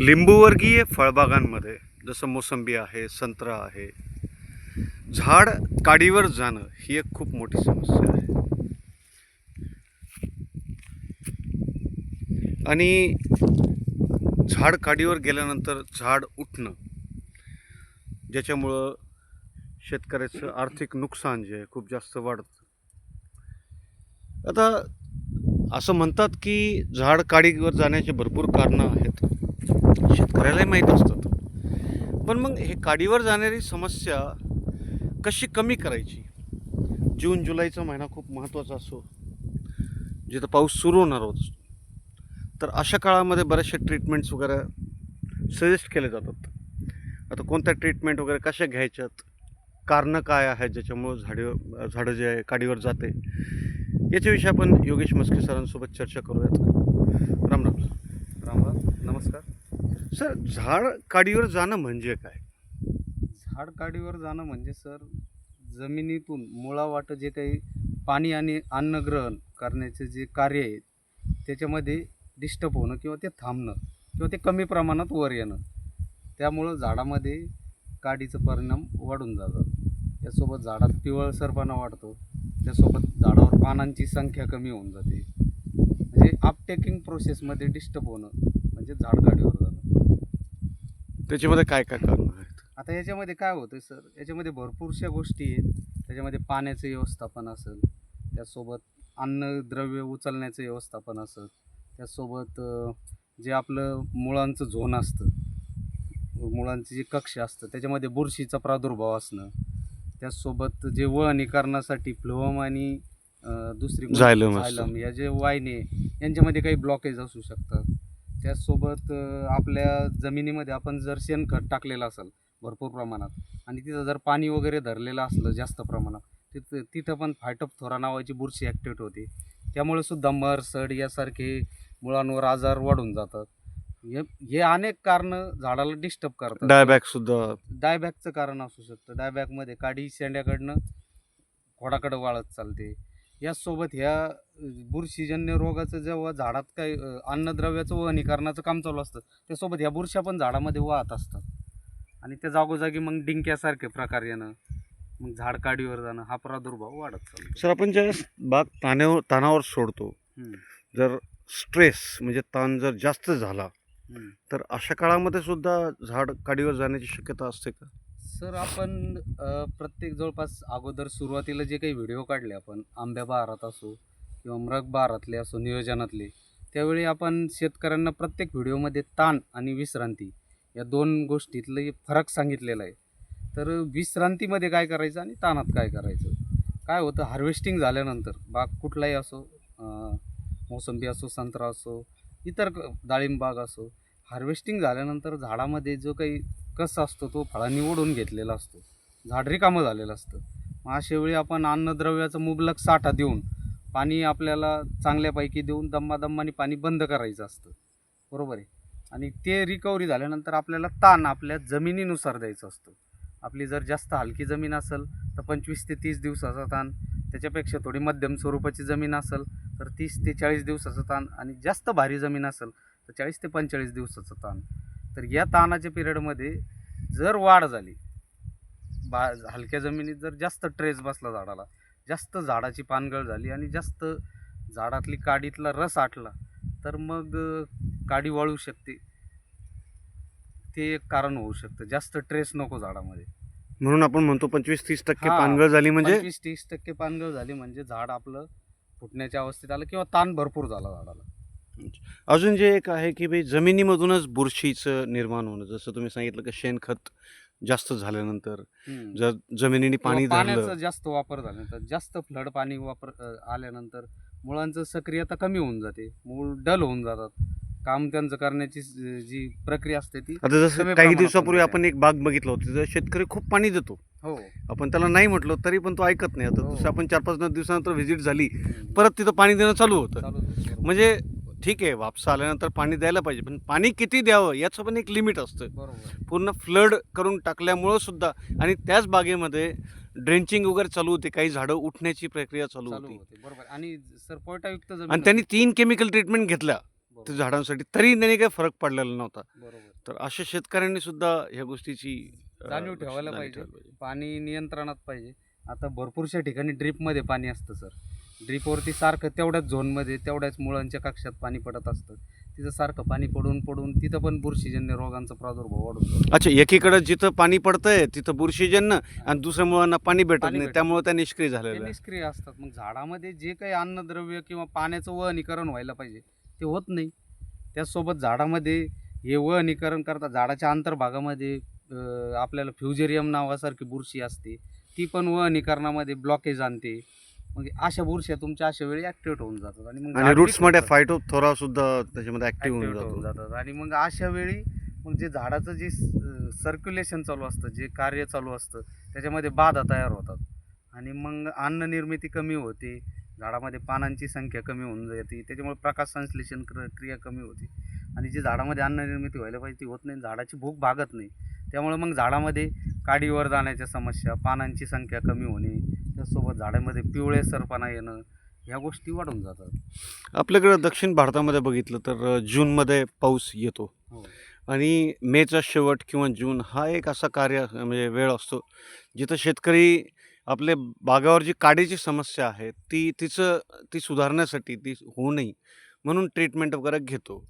लिंबूवर्गीय फळबागांमध्ये जसं मोसंबी आहे संत्रा आहे झाड काडीवर जाणं ही एक खूप मोठी समस्या आहे. आणि झाड काडीवर गेल्यानंतर झाड उठणं ज्याच्यामुळं शेतकऱ्याचं आर्थिक नुकसान जे आहे खूप जास्त वाढतं. आता असं म्हणतात की झाड काडीवर जाण्याचे भरपूर कारणं आहेत. शेतकऱ्यालाही माहीत असतात पण मग हे काडीवर जाणारी समस्या कशी कमी करायची? जून जुलैचा महिना खूप महत्त्वाचा असो जिथं पाऊस सुरू होणार होत. तर अशा काळामध्ये बऱ्याचशा ट्रीटमेंट्स वगैरे सजेस्ट केले जातात. आता कोणत्या ट्रीटमेंट वगैरे कशा घ्यायच्यात? कारणं काय आहेत ज्याच्यामुळं झाडे झाडं जे आहे काडीवर जाते? याच्याविषयी आपण योगेश मस्के सरांसोबत चर्चा करूयात. राम राम राम राम. नमस्कार. सर झाड काडीवर जाणं म्हणजे काय? झाड काडीवर जाणं म्हणजे सर जमिनीतून मुळावाट जे काही पाणी आणि अन्नग्रहण करण्याचे जे कार्य आहे त्याच्यामध्ये डिस्टर्ब होणं किंवा ते थांबणं किंवा ते कमी प्रमाणात वर येणं त्यामुळं झाडामध्ये काडीचं परिणाम वाढून जातात त्यासोबत झाडात पिवळसरपणा वाढतो त्यासोबत झाडावर पानांची संख्या कमी होऊन जाते. म्हणजे अपटेकिंग प्रोसेसमध्ये डिस्टर्ब होणं म्हणजे झाड काडीवर जाणं. त्याच्यामध्ये काय काय कारणं आहेत? आता याच्यामध्ये काय होतं सर? याच्यामध्ये भरपूरशा गोष्टी आहेत. त्याच्यामध्ये पाण्याचं व्यवस्थापन असेल त्यासोबत अन्नद्रव्य उचलण्याचं व्यवस्थापन असेल त्यासोबत जे आपलं मुळांचं झोन असतं मुळांचे जे कक्ष असतं त्याच्यामध्ये बुरशीचा प्रादुर्भाव असणं त्याचसोबत जे वळणीकरणासाठी फ्लोअम आणि अं, दुसरी. Xylem या जे वायने यांच्यामध्ये काही ब्लॉकेज असू शकतात. त्याचसोबत आपल्या जमिनीमध्ये आपण जर शेणखत टाकलेलं असेल भरपूर प्रमाणात आणि तिथं जर पाणी वगैरे धरलेलं असलं जास्त प्रमाणात तिथं तिथं पण फायटोप्थोरा नावाची बुरशी ॲक्टिवेट होते. त्यामुळे सुद्धा मर सड यासारखे मुळांवर आजार वाढून जातात. हे हे अनेक कारणं झाडाला डिस्टर्ब करतात. डायबॅक सुद्धा. डायबॅकचं कारण असू शकतं. डायबॅकमध्ये काडी शेंड्याकडनं खोडाकडं वाळत चालते. याचसोबत ह्या बुरशीजन्य रोगाचं जेव्हा झाडात काही अन्नद्रव्याचं वहनीकरणाचं काम चालू असतं त्यासोबत ह्या बुरश्या पण झाडामध्ये वाहत असतात. आणि त्या जागोजागी मग डिंक्यासारखे प्रकार येणं मग झाड काडीवर जाणं हा प्रादुर्भाव वाढत चालतो. सर आपण ज्या बाग ताण्यावर ताणावर सोडतो जर स्ट्रेस म्हणजे ताण जर जास्त झाला. तर अशा काळामध्ये सुद्धा झाड काडीवर जाण्याची शक्यता असते का? सर आपण अ, प्रत्येक जवळपास अगोदर सुरुवातीला जे काही व्हिडिओ काढले आपण आंब्या बहारात असो किंवा मृग बहारातले असो नियोजनातले त्यावेळी आपण शेतकऱ्यांना प्रत्येक व्हिडिओमध्ये ताण आणि विश्रांती या दोन गोष्टीतलं फरक सांगितलेला आहे. तर विश्रांतीमध्ये काय करायचं आणि ताणात काय करायचं? काय होतं? हार्वेस्टिंग झाल्यानंतर बाग कुठलाही असो अ, मोसंबी असो संत्रा असो इतर क- डाळिंब बाग असो हार्वेस्टिंग झाल्यानंतर झाडामध्ये जो काही कसा असतो तो फळांनी ओढून घेतलेला असतो. झाड रिकामं झालेलं असतं. मग अशा वेळी आपण अन्नद्रव्याचा मुबलक साठा देऊन पाणी आपल्याला चांगल्यापैकी देऊन दम्मादम्माने पाणी बंद करायचं असतं. बरोबर आहे? आणि ते रिकव्हरी झाल्यानंतर आपल्याला ताण आपल्या जमिनीनुसार द्यायचं असतं. आपली जर जास्त हलकी जमीन असेल तर पंचवीस ते तीस दिवसाचा ताण त्याच्यापेक्षा थोडी मध्यम स्वरूपाची जमीन असेल तर तीस ते चाळीस दिवसाचा ताण आणि जास्त भारी जमीन असेल तर चाळीस ते पंचेचाळीस दिवसाचा ताण. तर या ताणाच्या पिरियडमध्ये जर वाढ झाली बा हलक्या जमिनीत जर जास्त ट्रेस बसला झाडाला जास्त झाडाची पानगळ झाली आणि जास्त झाडातली काडीतला रस आटला तर मग काडी वाळू शकते. ते एक कारण होऊ शकतं. जास्त ट्रेस नको झाडामध्ये. म्हणून आपण म्हणतो पंचवीस तीस टक्के हा. पानगळ झाली म्हणजे? पंचवीस तीस टक्के पानगळ झाली म्हणजे झाड आपलं फुटण्याच्या अवस्थेत आलं किंवा ताण भरपूर झाला झाडाला. अजून जे एक आहे की भाई जमिनीमधूनच बुरशीचं निर्माण होणं. जसं तुम्ही सांगितलं की शेणखत जास्त झाल्यानंतर. जर जमिनीने पाणी पाण्याचा जास्त वापर झाल्यानंतर जास्त फ्लड पाणी वापर आल्यानंतर मुळांचं सक्रियता कमी होऊन जाते. मूळ डल होऊन जातात. काम त्यांचं करण्याची जी प्रक्रिया असते ती आता जसं काही दिवसापूर्वी. आपण एक बाग बघितला होता तिथं शेतकरी खूप पाणी देतो. हो. आपण त्याला नाही म्हटलं तरी पण तो ऐकत नाही. आता हो. आपण चार पाच दिवसानंतर व्हिजिट झाली परत तिथं पाणी देणं चालू होतं. म्हणजे ठीक आहे वापसा आल्यानंतर पाणी द्यायला पाहिजे पण पाणी किती द्यावं याचं पण एक लिमिट असतं. पूर्ण फ्लड करून टाकल्यामुळं सुद्धा आणि त्याच बागेमध्ये ड्रेंचिंग वगैरे चालू होते काही झाडं उठण्याची प्रक्रिया चालू चालू होती. बरोबर. आणि आणि त्यांनी तीन केमिकल ट्रीटमेंट घेतल्या झाडांसाठी. तरी त्यांनी काही फरक पडलेला नव्हता. तर अशा शेतकऱ्यांनी सुद्धा ह्या गोष्टीची जाणीव ठेवायला पाहिजे. पाणी नियंत्रणात पाहिजे. आता भरपूरशा ठिकाणी ड्रीपमध्ये पाणी असतं सर. ड्रीपवरती सारखं तेवढ्याच झोनमध्ये तेवढ्याच मुळांच्या कक्षात पाणी पडत असतं. तिथं सारखं पाणी पडून पडून तिथं पण बुरशीजन्य रोगांचा प्रादुर्भाव वाढून जातो. अच्छा एकीकडे जिथं पाणी पडतंय तिथं बुरशीजन्य आणि दुसऱ्या मुळांना पाणी भेटत पाणी नाही. भेटत त्यामुळे त्या निष्क्रिय ते झालेल्या आहे. निष्क्रिय असतात. मग झाडामध्ये जे काही अन्नद्रव्य किंवा पाण्याचं वहनीकरण व्हायला पाहिजे ते होत नाही. त्याचसोबत झाडामध्ये हे वहनीकरण करता झाडाच्या अंतर्भागामध्ये अं, आपल्याला फ्युजेरियम नावासारखी बुरशी असते. ती पण वहनीकरणामध्ये ब्लॉकेज आणते. मग अशा बुरश्या तुमच्या अशा वेळी ऍक्टिव्हेट होऊन जातात आणि मग आणि झाड रूट्समध्ये पिकवतं. फायटो थोरा सुद्धा त्याच्यामध्ये ऍक्टिव्ह होऊन ऍक्टिव्हेट होऊन जातो. जातात. आणि मग अशा वेळी मग जे झाडाचं जे सर्क्युलेशन चालू असतं जे कार्य चालू असतं त्याच्यामध्ये बाधा तयार होतात. आणि मग अन्न निर्मिती कमी होते. झाडामध्ये पानांची संख्या कमी होऊन जाते. त्याच्यामुळे प्रकाश संश्लेषण क्र- क्रिया कमी होते. आणि जी झाडामध्ये अन्न निर्मिती व्हायला पाहिजे ती होत नाही. झाडाची भूक भागत नाही. त्यामुळे मग झाडामध्ये काडीवर जाण्याच्या समस्या पानांची संख्या कमी होणे त्याचसोबत झाडामध्ये पिवळे सरपणा येणं ह्या गोष्टी वाढून जातात. आपल्याकडे दक्षिण भारतामध्ये बघितलं तर जूनमध्ये पाऊस येतो. हो. आणि मेचा शेवट किंवा जून हा एक असा कार्य म्हणजे वेळ असतो जिथं शेतकरी आपले बागावर जी काडीची समस्या आहे ती तिचं ती सुधारण्यासाठी ती होऊ नये म्हणून ट्रीटमेंट वगैरे घेतो.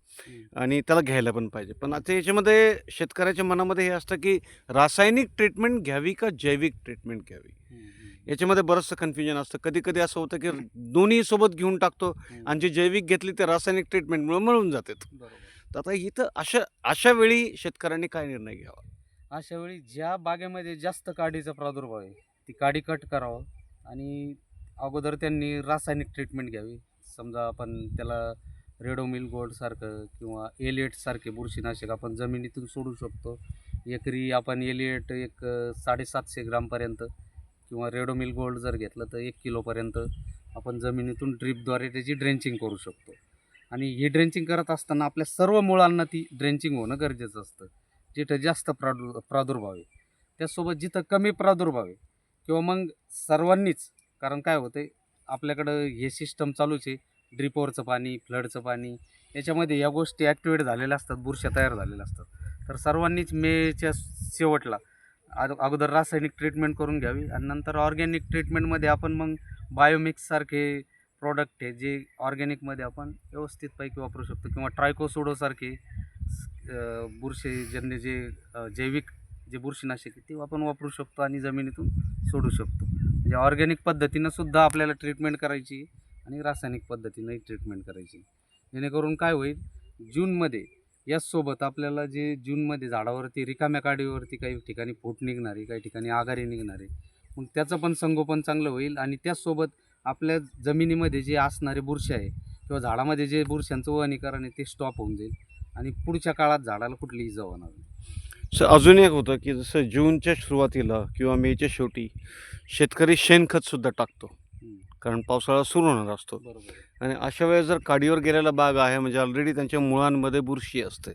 आणि त्याला घ्यायला पण पाहिजे. पण आता याच्यामध्ये शेतकऱ्याच्या मनामध्ये हे असतं की रासायनिक ट्रीटमेंट घ्यावी का जैविक ट्रीटमेंट घ्यावी? याच्यामध्ये बरंचसं कन्फ्युजन असतं. कधी कधी असं होतं की दोन्ही सोबत घेऊन टाकतो आणि जी जैविक घेतली ते रासायनिक ट्रीटमेंटमुळे मिळून जातात. तर आता इथं अशा अशा वेळी शेतकऱ्यांनी काय निर्णय घ्यावा? अशा वेळी ज्या बागेमध्ये जास्त काडीचा प्रादुर्भाव आहे ती काडी कट करावं आणि अगोदर त्यांनी रासायनिक ट्रीटमेंट घ्यावी. समजा आपण त्याला रेडोमिल गोल्डसारखं किंवा एलिएट सारखे बुरशीनाशक आपण जमिनीतून सोडू शकतो. एकरी आपण एलिएट एक साडेसातशे ग्रामपर्यंत किंवा रेडोमिल गोल्ड जर घेतलं तर एक किलोपर्यंत आपण जमिनीतून ड्रीपद्वारे त्याची ड्रेंचिंग करू शकतो. आणि ही ड्रेंचिंग करत असताना आपल्या सर्व मुळांना ती ड्रेंचिंग होणं गरजेचं असतं. जिथं जास्त प्रादु प्रादुर्भाव आहे. त्यासोबत जिथं कमी प्रादुर्भाव आहे किंवा मग सर्वांनीच कारण काय होतं आपल्याकडं हे सिस्टम चालूच आहे. ड्रिपवरचं पाणी फ्लडचं पाणी याच्यामध्ये या गोष्टी ॲक्टिवेट झालेल्या असतात बुरशा तयार झालेल्या असतात. तर सर्वांनीच मेच्या शेवटला अगोदर रासायनिक ट्रीटमेंट करून घ्यावी आणि नंतर ऑर्गॅनिक ट्रीटमेंटमध्ये आपण मग बायोमिक्ससारखे प्रॉडक्ट आहे जे ऑर्गॅनिकमध्ये आपण व्यवस्थितपैकी वापरू शकतो. किंवा ट्रायकोसोडोसारखे बुरशीजन्य जे जैविक जे बुरशीनाशक आहे ते आपण वापरू शकतो आणि जमिनीतून सोडू शकतो. म्हणजे ऑर्गॅनिक पद्धतीनं सुद्धा आपल्याला ट्रीटमेंट करायची आणि रासायनिक पद्धतीनंही ट्रीटमेंट करायची. जेणेकरून काय होईल? जूनमध्ये याचसोबत आपल्याला जे जूनमध्ये झाडावरती रिकाम्या काडीवरती काही ठिकाणी फूट निघणारी काही ठिकाणी आघारी निघणारे मग त्याचं पण संगोपन चांगलं होईल आणि त्याचसोबत आपल्या जमिनीमध्ये जे असणारे बुरशी आहे किंवा झाडामध्ये जे बुरशांचं वनीकरण आहे ते स्टॉप होऊन जाईल आणि पुढच्या काळात झाडाला कुठली इजा होणार नाही सर अजून एक होतं की जसं जूनच्या सुरुवातीला किंवा मेच्या शेवटी शेतकरी शेणखतसुद्धा टाकतो. कारण पावसाळा सुरू होणार असतो बरोबर. आणि अशा वेळेस जर काडीवर गेलेला बाग आहे म्हणजे ऑलरेडी त्यांच्या मुळांमध्ये बुरशी असते.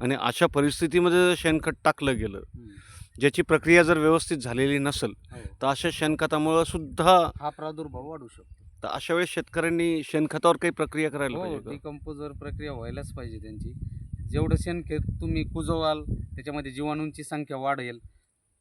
आणि अशा परिस्थितीमध्ये जर शेणखत टाकलं गेलं. ज्याची प्रक्रिया जर व्यवस्थित झालेली नसेल हो. तर अशा शेणखतामुळं सुद्धा हा प्रादुर्भाव वाढू शकतो तर अशा वेळेस शेतकऱ्यांनी शेणखतावर काही प्रक्रिया करायला हो पाहिजे का? डिकम्पोजर प्रक्रिया व्हायलाच पाहिजे त्यांची जेवढं शेणखत तुम्ही कुजवाल त्याच्यामध्ये जीवाणूंची संख्या वाढेल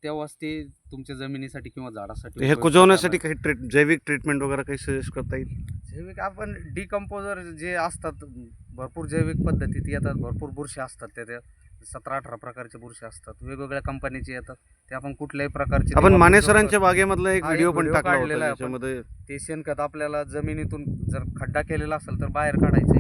तेव्हाच ते तुमच्या जमिनीसाठी किंवा झाडासाठी हे उपयुक्त कुजवण्यासाठी. काही ट्रीट जैविक ट्रीटमेंट वगैरे काही सजेस्ट करता येईल जैविक आपण डिकम्पोजर जे असतात भरपूर जैविक पद्धतीत येतात भरपूर बुरशी असतात त्या त्या सतरा अठरा प्रकारच्या बुरशी असतात वेगवेगळ्या कंपनीचे येतात ते आपण कुठल्याही प्रकारचे आपण वापरू माने शकतो. सरांच्या बागेमधला एक हा, एक व्हिडिओ पण व्हिडिओ टाकला होता काढलेला आहे आपण. त्याच्यामध्ये ते शेणखत आपल्याला जमिनीतून जर खड्डा केलेला असेल तर बाहेर काढायचे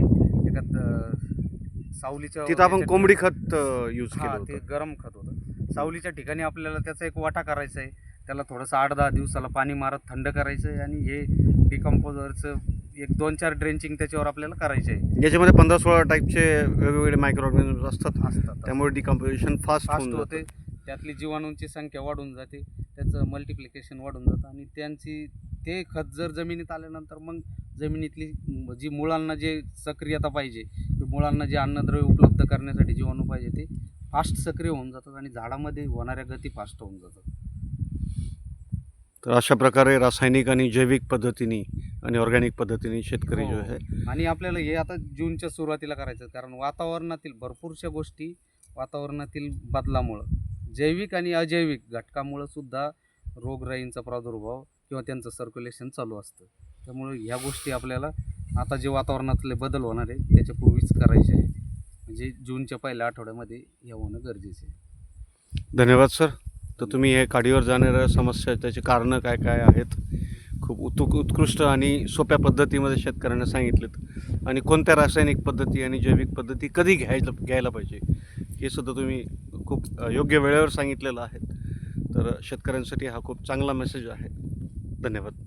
एका अं, सावलीच्या तिथं आपण कोंबडी खत यूज केलं हा ते होतं गरम खत होतं सावलीच्या ठिकाणी आपल्याला त्याचा एक वाटा करायचा आहे. त्याला थोडंसं आठ दहा दिवसाला पाणी मारत थंड करायचं आहे आणि हे डिकम्पोजरचं एक दोन चार ड्रेंचिंग त्याच्यावर आपल्याला करायचे आहे. याच्यामध्ये पंधरा सोळा टाईपचे वेगवेगळे मायक्रो ऑर्गॅनिझम असतात असतात. त्यामुळे डिकम्पोजिशन फास्ट फास्ट होते. त्यातली जीवाणूंची संख्या वाढून जाते. त्याचं मल्टिप्लिकेशन वाढून जातं. आणि त्यांची ते खत जर जमिनीत आल्यानंतर मग जमिनीतली जी मुळांना जे सक्रियता पाहिजे मुळांना जे अन्नद्रव्य उपलब्ध करण्यासाठी जीवाणू पाहिजे ते फास्ट सक्रिय होऊन जातात आणि झाडामध्ये होणाऱ्या गती फास्ट होऊन जातात तर अशा प्रकारे रासायनिक आणि जैविक पद्धतीने आणि ऑर्गॅनिक पद्धतीने शेतकरी जो हो. आहे आणि आपल्याला हे आता जूनच्या सुरुवातीला करायचं. कारण वातावरणातील भरपूरशा गोष्टी वातावरणातील बदलामुळं जैविक आणि अजैविक घटकामुळं सुद्धा रोगराईंचा प्रादुर्भाव किंवा त्यांचं सर्क्युलेशन चालू असतं त्यामुळे ह्या गोष्टी आपल्याला आता जे वातावरणातले बदल होणार आहे त्याच्यापूर्वीच करायचे आहे म्हणजे जूनच्या पहिल्या आठवड्यामध्ये हे होणं गरजेचं आहे. धन्यवाद सर. तर तुम्ही हे काडीवर जाणाऱ्या समस्या त्याची कारणं काय काय आहेत? खूप उत उत्कृष्ट आणि सोप्या पद्धतीमध्ये शेतकऱ्यांना सांगितलेत. आणि कोणत्या रासायनिक पद्धती आणि जैविक पद्धती कधी घ्यायला घ्यायला पाहिजे हे सुद्धा तुम्ही खूप योग्य वेळेवर सांगितलेलं आहे. तर शेतकऱ्यांसाठी हा खूप चांगला मेसेज आहे. धन्यवाद.